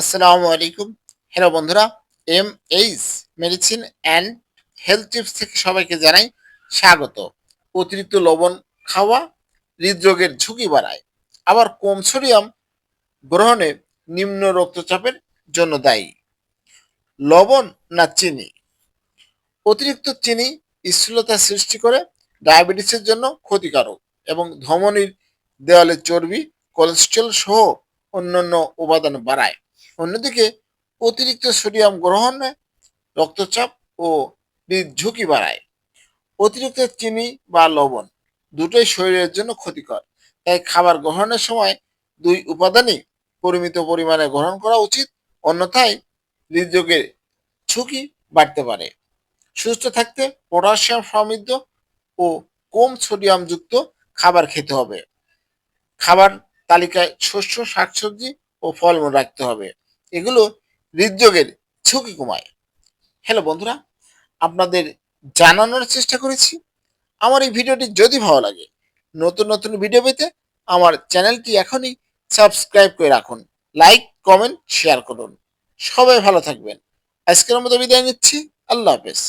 আসসালামু আলাইকুম। হ্যালো বন্ধুরা M H medicine and health tips থেকে সবাইকে জানাই স্বাগত। অতিরিক্ত লবণ খাওয়া, হৃদরোগের ঝুঁকি বাড়ায়, আবার কম সোডিয়াম গ্রহণে নিম্ন রক্তচাপের জন্য দায়ী। লবণ না চিনি? অতিরিক্ত চিনি স্থূলতা সৃষ্টি করে ডায়াবেটিসের জন্য ক্ষতিকারক এবং ধমনীর দেওয়ালে চর্বি, কোলেস্ট্রল সহ অন্যান্য উপাদান বাড়ায়। অন্যদিকে অতিরিক্ত সোডিয়াম গ্রহণে রক্তচাপ ও ঝুঁকি বাড়ায়। অতিরিক্ত চিনি বা লবণ দুটোই শরীরের জন্য ক্ষতিকর। তাই খাবার গ্রহণের সময় দুই উপাদানই পরিমিত পরিমাণে গ্রহণ করা উচিত, অন্যথায় হৃদরোগের ঝুঁকি বাড়তে পারে। সুস্থ থাকতে পটাশিয়াম সমৃদ্ধ ও কম সোডিয়ামযুক্ত খাবার খেতে হবে। খাবার তালিকায় শস্য, শাকসবজি ও ফলমূল রাখতে হবে। এগুলো হৃদযোগের ঝুঁকি কমায়। হ্যালো বন্ধুরা, আপনাদের জানানোর চেষ্টা করেছি। আমার এই ভিডিওটি যদি ভালো লাগে, নতুন নতুন ভিডিও পেতে আমার চ্যানেলটি এখনই সাবস্ক্রাইব করে রাখুন। লাইক কমেন্ট শেয়ার করুন। সবাই ভালো থাকবেন। আজকের মতো বিদায় নিচ্ছি। আল্লাহ হাফেজ।